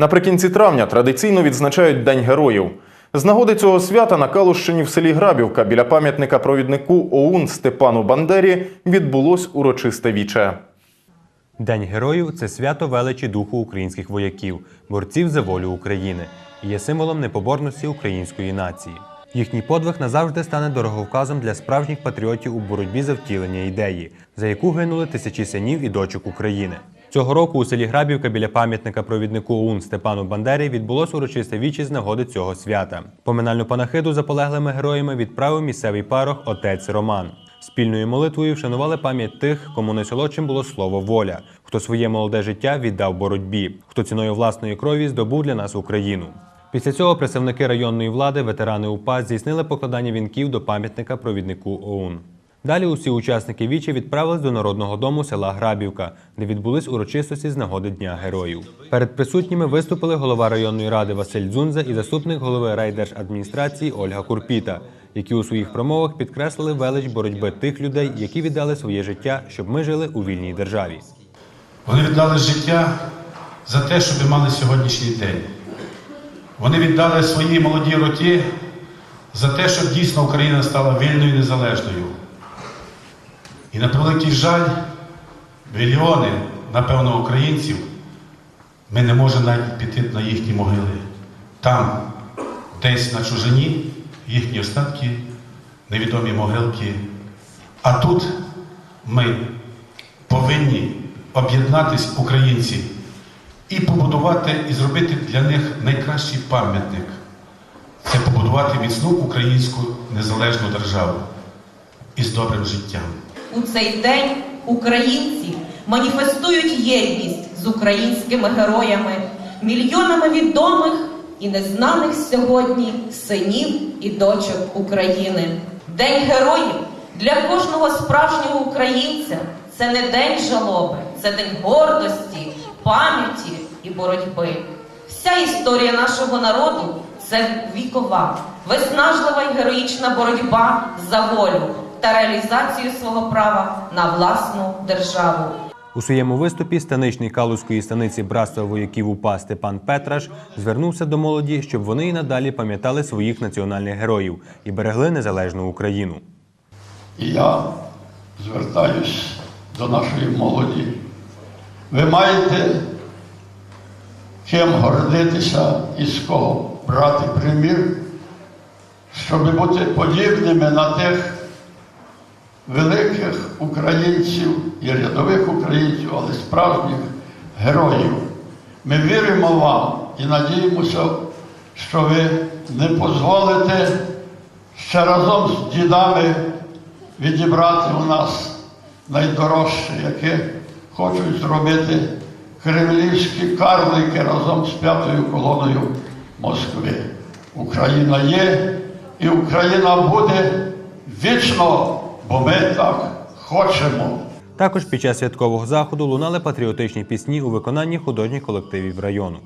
Наприкінці травня традиційно відзначають День героїв. З нагоди цього свята на Калущині в селі Грабівка біля пам'ятника провіднику ОУН Степану Бандері відбулось урочисте віче. День героїв це свято величі духу українських вояків, борців за волю України і є символом непоборності української нації. Їхній подвиг назавжди стане дороговказом для справжніх патріотів у боротьбі за втілення ідеї, за яку гинули тисячі синів і дочок України. Цього року у селі Грабівка біля пам'ятника провіднику ОУН Степану Бандері відбулось урочисте вічі з нагоди цього свята. Поминальну панахиду за полеглими героями відправив місцевий парох отець Роман. Спільною молитвою вшанували пам'ять тих, кому найсолодшим було слово воля, хто своє молоде життя віддав боротьбі, хто ціною власної крові здобув для нас Україну. Після цього представники районної влади, ветерани УПА здійснили покладання вінків до пам'ятника провіднику ОУН. Далі усі учасники вічі відправились до народного дому села Грабівка, де відбулись урочистості з нагоди Дня героїв. Перед присутніми виступили голова районної ради Василь Дзунза і заступник голови райдержадміністрації Ольга Курпіта, які у своїх промовах підкреслили велич боротьби тих людей, які віддали своє життя, щоб ми жили у вільній державі. Вони віддали життя за те, щоб ми мали сьогоднішній день. Вони віддали свої молоді роки за те, щоб дійсно Україна стала вільною і незалежною. І на превеликий жаль, мільйони, напевно, українців, ми не можемо навіть піти на їхні могили. Там, десь на чужині, їхні остатки, невідомі могилки. А тут ми повинні об'єднатись українці і побудувати і зробити для них найкращий пам'ятник. Це побудувати міцну українську незалежну державу із добрим життям. У цей день українці маніфестують єдність з українськими героями, мільйонами відомих і незнаних сьогодні синів і дочок України. День героїв для кожного справжнього українця це не день жалоби, це день гордості, пам'яті і боротьби. Вся історія нашого народу це вікова, виснажлива і героїчна боротьба за волю та реалізацію свого права на власну державу. У своєму виступі станичний Калузької станиці братства вояків УПА Степан Петраш звернувся до молоді, щоб вони і надалі пам'ятали своїх національних героїв і берегли незалежну Україну. І я звертаюсь до нашої молоді. Ви маєте ким гордитися і з кого брати примір, щоб бути подібними на тих великих українців і рядових українців, але справжніх героїв. Ми віримо вам і надіємося, що ви не дозволите ще разом з дідами відібрати у нас найдорожче, яке хочуть зробити кремлівські карлики разом з п'ятою колоною Москви. Україна є і Україна буде вічно, бо ми так хочемо. Також під час святкового заходу лунали патріотичні пісні у виконанні художніх колективів району.